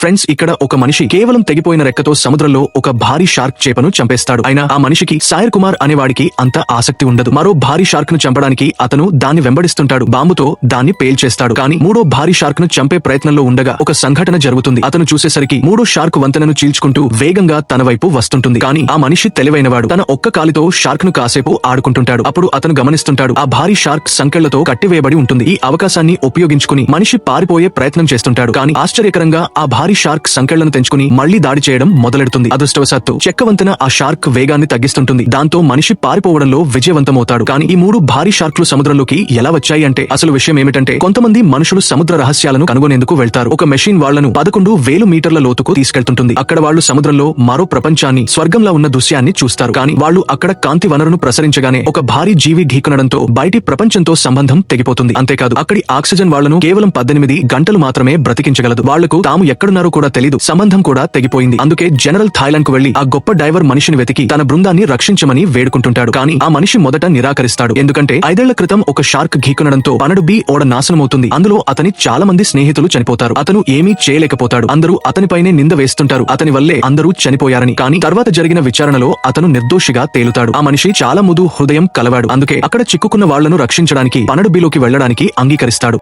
Friends ఇక్కడ ఒక మనిషి కేవలం తెగిపోయిన రెక్కతో సముద్రంలో ఒక భారీ షార్క్ చేపను చంపేస్తాడు. అయినా ఆ మనిషికి సాయర్ కుమార్ అనేవాడికి అంత ఆసక్తి ఉండదు. మరో భారీ షార్క్ను చంపడానికి అతను దాన్ని వెంబడిస్తుంటాడు. బాంబుతో దాన్ని పేల్చేస్తాడు కానీ మూడో భారీ షార్క్ను చంపే ప్రయత్నంలో ఉండగా ఒక సంఘటన జరుగుతుంది. అతను చూసేసరికి మూడో షార్క్ వంతెనను చీల్చుకుంటూ వేగంగా తన వైపు వస్తుంటుంది. కానీ ఆ మనిషి తెలివైనవాడు. తన ఒక్క కాలితో షార్క్ను కాసేపు ఆడుకుంటుంటాడు. అప్పుడు అతను గమనిస్తుంటాడు ఆ భారీ షార్క్ సంకెళ్ళతో కట్టివేయబడి ఉంటుంది. ఈ అవకాశాన్ని ఉపయోగించుకుని మనిషి పారిపోయే ప్రయత్నం చేస్తుంటాడు. కానీ ఆశ్చర్యకరంగా ఆ భారీ షార్క్ సంకెళ్ళను తెంచుకుని మళ్ళీ దాడి చేయడం మొదలెడుతుంది. అదృష్టవశాత్తు చెక్కవంతెన ఆ షార్క్ వేగాన్ని తగ్గిస్తుంటుంది. దాంతో మనిషి పారిపోవడంలో విజయవంతమవుతాడు. కానీ ఈ మూడు భారీ షార్క్లు సముద్రంలోకి ఎలా వచ్చాయి అంటే అసలు విషయం ఏమిటంటే కొంతమంది మనుషులు సముద్ర రహస్యాలను కనుగొనేందుకు వెళ్తారు. ఒక మెషిన్ వాళ్ళను పదకొండు వేలు మీటర్ల లోతుకు తీసుకెళ్తుంటుంది. అక్కడ వాళ్ళు సముద్రంలో మరో ప్రపంచాన్ని స్వర్గంలా ఉన్న దృశ్యాన్ని చూస్తారు. కానీ వాళ్ళు అక్కడ కాంతి వనరును ప్రసరించగానే ఒక భారీ జీవి ఢీకొనడంతో బయటి ప్రపంచంతో సంబంధం తెగిపోతుంది. అంతేకాదు అక్కడి ఆక్సిజన్ వాళ్ళను కేవలం పద్దెనిమిది గంటలు మాత్రమే బ్రతికించగలదు. వాళ్ళకు తాము ఎక్కడున్న ఎక్కడున్నారో కూడా తెలీదు. సంబంధం కూడా తెగిపోయింది. అందుకే జనరల్ థాయిలాండ్కు వెళ్ళి ఆ గొప్ప డైవర్ మనిషిని వెతికి తన బృందాన్ని రక్షించమని వేడుకుంటుంటాడు. కానీ ఆ మనిషి మొదట నిరాకరిస్తాడు. ఎందుకంటే ఐదేళ్ళ క్రితం ఒక షార్క్ ఘీకొనడంతో పనడు బి ఓడ నాశనమవుతుంది. అందులో అతని చాలా మంది స్నేహితులు చనిపోతారు. అతను ఏమీ చేయలేకపోతాడు. అందరూ అతనిపైనే నింద వేస్తుంటారు. అతని వల్లే అందరూ చనిపోయారని. కానీ తర్వాత జరిగిన విచారణలో అతను నిర్దోషిగా తేలుతాడు. ఆ మనిషి చాలా ముదు హృదయం కలవాడు. అందుకే అక్కడ చిక్కుకున్న వాళ్ళను రక్షించడానికి పనడు బిలోకి వెళ్ళడానికి అంగీకరిస్తాడు.